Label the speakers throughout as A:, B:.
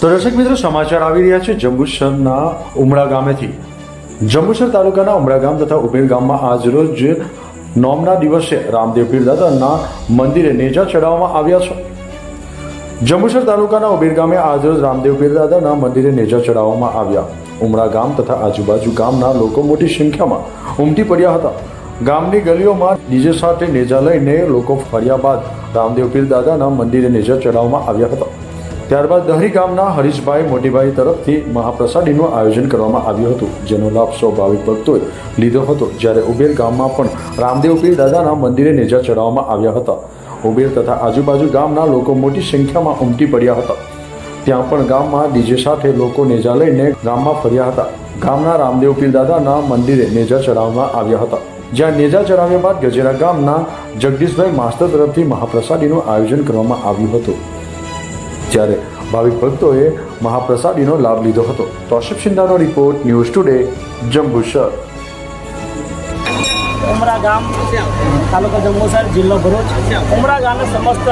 A: તો દર્શક મિત્રો, સમાચાર આવી રહ્યા છે જંબુસરના ઉમરા ગામેથી. જંબુસર તાલુકાના ઉમરા ગામ તથા ઉમેર ગામમાં આજરોજ નોમના દિવસે રામદેવ પીર દાદાના મંદિરે નેજા ચડાવવામાં આવ્યા છે. જંબુસર તાલુકાના ઉબેર ગામે આજરોજ રામદેવ પીર દાદાના મંદિરે નેજા ચડાવવામાં આવ્યા. ઉમરા ગામ તથા આજુબાજુ ગામના લોકો મોટી સંખ્યામાં ઉમટી પડ્યા હતા. ગામની ગલીઓમાં ડીજે સાથે નેજા લઈને લોકો ફર્યા બાદ રામદેવ પીર દાદાના મંદિરે નેજા ચડાવવામાં આવ્યા હતા. ત્યારબાદ દહરી ગામના હરીશભાઈ મોટીભાઈ તરફથી મહાપ્રસાદીનું આયોજન કરવામાં આવ્યું હતું, જેનો લાભ સૌ ભાવિક ભક્તોએ લીધો હતો. જ્યારે ઉબેર ગામમાં પણ રામદેવ પીર દાદાના મંદિરે નેજા ચડાવવામાં આવ્યા હતા. ઉબેર તથા આજુબાજુ ગામના લોકો મોટી સંખ્યામાં ઉમટી પડ્યા હતા. ત્યાં પણ ગામમાં ડીજે સાથે લોકો નેજા લઈને ગામમાં ફર્યા હતા. ગામના રામદેવ પીર દાદાના મંદિરે નેજા ચડાવવામાં આવ્યા હતા. જ્યાં નેજા ચડાવ્યા બાદ ગજેરા ગામના જગદીશભાઈ માસ્તર તરફથી મહાપ્રસાદીનું આયોજન કરવામાં આવ્યું હતું. જ્યારે ભાવિક ભક્તોએ મહાપ્રસાદીનો લાભ લીધો હતો. Toshif શિંદાનો report news today Jambusar.
B: Umra ગામ, તાલુકા જંબુસર, જિલ્લો ભરૂચ. ઉમરા ગામે સમસ્ત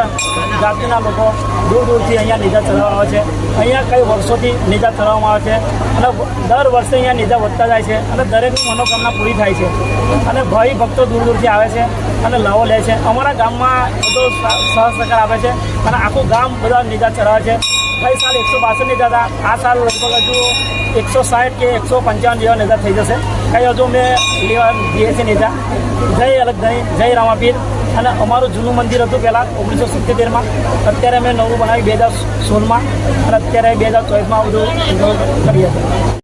B: જાતિના લોકો દૂર દૂરથી અહીંયા નિજા ચલાવવામાં આવે છે. અહીંયા કઈ વર્ષોથી નિજા ચલાવવામાં આવે છે અને દર વર્ષે અહીંયા નિજા વધતા જાય છે અને દરેકની મનોકામના પૂરી થાય છે અને ભાઈ ભક્તો દૂર દૂરથી આવે છે અને લાવો લે છે. અમારા ગામમાં બધો સહસહકાર આપે છે અને આખું ગામ બધા નિજા ચલાવે છે. ગઈ સાલ એકસો બાસઠ નિજા હતા? આ સાલ લગભગ હજુ એકસો સાઠ કે એકસો પંચાવન જેવા નિજા થઈ જશે. કઈ હજુ મેં લેવા જઈએ છીએ નેતા જય અલગ જય જય રામાપીર. અને અમારું જૂનું મંદિર હતું પહેલાં ઓગણીસો સિત્તેરમાં અત્યારે અમે નવું બનાવી બે હજાર સોળમાં. અને અત્યારે બે હજાર ચોવીસમાં બધું કરીએ છીએ.